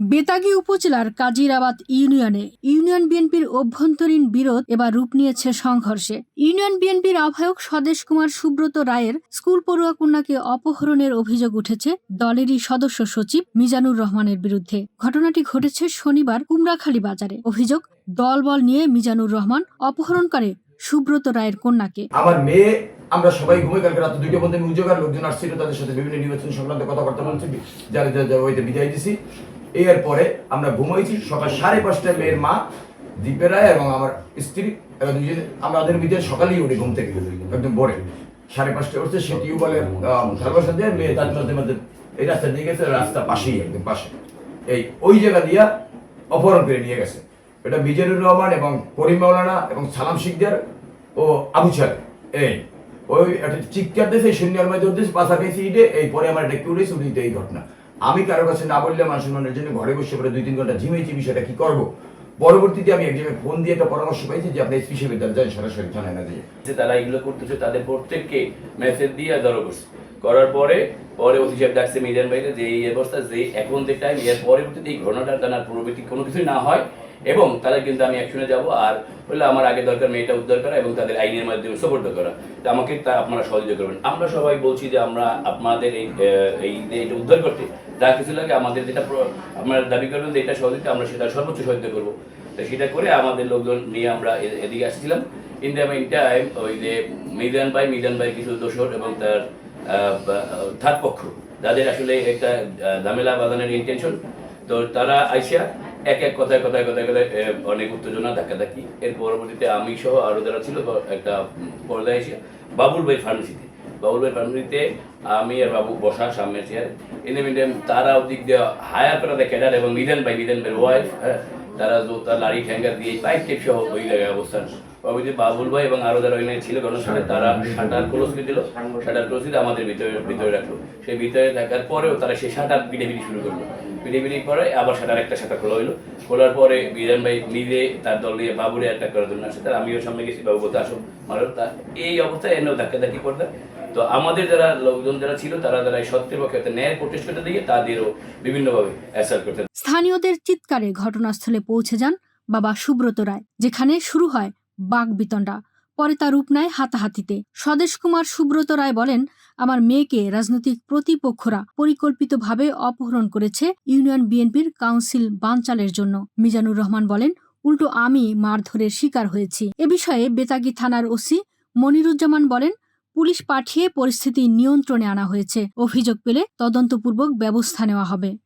বেতাগী উপজেলার কাজিরাবাদ ইউনিয়নে ইউনিয়ন বিএনপির অভ্যন্তরীণ বিরোধ এবার রূপ নিয়েছে সংঘর্ষে। ইউনিয়ন বিএনপির আহ্বায়ক স্বদেশ কুমার সুব্রত রায়ের স্কুল পড়ুয়া কন্যাকে অপহরণের অভিযোগ উঠেছে দলেরই সদস্য সচিব মিজানুর রহমানের বিরুদ্ধে। ঘটনাটি ঘটেছে শনিবার কুমড়াখালী বাজারে। অভিযোগ, দলবল নিয়ে মিজানুর রহমান অপহরণ করে সুব্রত রায়ের কন্যাকে। আমার মেয়ে আমরা সবাই ঘুমে কালকে রাত দুইটার মধ্যে উদ্যোগার লোকজন আসছিল তাদের সাথে বিভিন্ন নির্বাচন সংক্রান্ত কথাবার্তা বলছি। যারা যারা ওইতে বিদায় দিছি। এরপরে আমরা ঘুমাইছি সকাল সাড়ে পাঁচটায় মেয়ের মা, দীপের এবং আমার স্ত্রী এরা দুজনে আমাদের বিদায় সকালেই উঠে ঘুম থেকে, একদম ভোরে। সাড়ে পাঁচটায় উঠছে, সে টিউবওয়েলের ভালোবাসা দিয়ে মেয়ে তার মধ্যে মধ্যে এই রাস্তা দিয়ে গেছে, রাস্তা পাশেই, একদম পাশে। এই ওই জায়গা দিয়া অপহরণ করে নিয়ে গেছে। এটা বিজয়নুর রহমান এবং করিম মাওলানা এবং সালাম শিকদার ও আবু এই ওই একটা চিৎকার দিয়েছে শূন্যের মধ্যে উঠতেছে পাশা খাইছি ইটে এই পরে আমার একটা কিউরিয়াস উঠিতে এই ঘটনা। আমি কারও কাছে না বললে মানুষ মানুষের জন্য ঘরে বসে পরে দুই তিন ঘণ্টা ঝিমেছি বিষয়টা কি করব? পরবর্তীতে আমি একজনের ফোন দিয়ে একটা পরামর্শ পাইছি যে আপনি এসপি সাহেবের দ্বারা যান, সরাসরি থানায় না যে তারা এগুলো করতেছে, তাদের প্রত্যেককে মেসেজ দিয়ে জড়ো করছে করার পরে পরে ওসি সাহেব ডাকছে মিডিয়ান বাইরে যে এই অবস্থা, যে এখন যে টাইম এর পরবর্তীতে এই ঘটনাটা জানার পূর্ববর্তী কোনো কিছুই না হয়। এবং তাদের কিন্তু আমি অ্যাকশনে যাব আর হলে আমার আগে দরকার মেয়েটা উদ্ধার করা এবং তাদের আইনের মাধ্যমে সাপোর্ট করা। তো আমাকে তা আপনারা সহযোগিতা করবেন। আমরা সবাই বলছি যে আমরা আপনাদের এই এই এটা উদ্ধার করতে। যা কিছু লাগে আমাদের যেটা আপনারা দাবি করবেন যে এটা সহযোগিতা, আমরা সেটা সর্বোচ্চ সহযোগিতা করব। তো সেটা করে আমাদের লোকজন নিয়ে আমরা এদিকে আসছিলাম। ইন দ্য মেইন টাইম ওই যে মিজান ভাই মিজান ভাই কিছু দোষর এবং তার থার্ড পক্ষ। যাদের আসলে একটা ঝামেলা বাঁধানোর ইন্টেনশন তো তারা আইসা এক এক কথায় কথায় কথায় কথায় অনেক উত্তেজনা, ধাক্কাধাক্কি। এর পরবর্তীতে আমি সহ আরও যারা ছিল একটা পর্দায় এসে বাবুল ভাই ফার্মেসিতে। বাবুল ভাই ফার্মেসিতে আমি আর বাবু বসা সামনে চেয়ারে ইন দ্য মিডিয়াম তারা ওদিক দিয়ে হায়ার করা দেখে ক্যাডার এবং মিলেন ভাই, মিলেন ভাইয়ের ওয়াইফ হ্যাঁ তারা জোতা লাড়ি ঠ্যাঙ্গার দিয়ে পাইপ টেপ সহ ওই জায়গায় অবস্থান অবশ্যই বাবুল ভাই এবং আরও যারা ওইখানে ছিল গণসালে তারা শাটার ক্লোজ করে দিল শাটার ক্লোজ দিয়ে আমাদের ভিতরে ভিতরে রাখল। সেই ভিতরে থাকার পরেও তারা সেই শাটার পিটি শুরু করল। পিটে পরে আবার শাটার একটা শাটার খোলা হইল। খোলার পরে বিধান ভাই নিজে তার দল নিয়ে বাবুরে অ্যাটাক করার জন্য আসে। তার আমিও সামনে গেছি, বাবু বলতে, আসো, মারো। তা এই অবস্থায় এনেও ধাক্কা ধাক্কি করতে তো আমাদের যারা লোকজন যারা ছিল, তারা যারা সত্যের পক্ষে একটা ন্যায় করতে দিয়ে তাদেরও বিভিন্নভাবে অ্যাসাল্ট করতে স্থানীয়দের চিৎকারে ঘটনাস্থলে পৌঁছে যান বাবা সুব্রত রায়, যেখানে শুরু হয় বাঘ বিতণ্ডা পরে তা রূপ নেয় হাতাহাতিতে। স্বদেশ কুমার সুব্রত রায় বলেন, আমার মেয়েকে রাজনৈতিক প্রতিপক্ষরা পরিকল্পিতভাবে অপহরণ করেছে ইউনিয়ন বিএনপির কাউন্সিল বানচালের জন্য। মিজানুর রহমান বলেন, উল্টো আমি মারধরের শিকার হয়েছি। এ বিষয়ে বেতাগী থানার ওসি মনিরুজ্জামান বলেন, পুলিশ পাঠিয়ে পরিস্থিতি নিয়ন্ত্রণে আনা হয়েছে। অভিযোগ পেলে তদন্তপূর্বক ব্যবস্থা নেওয়া হবে।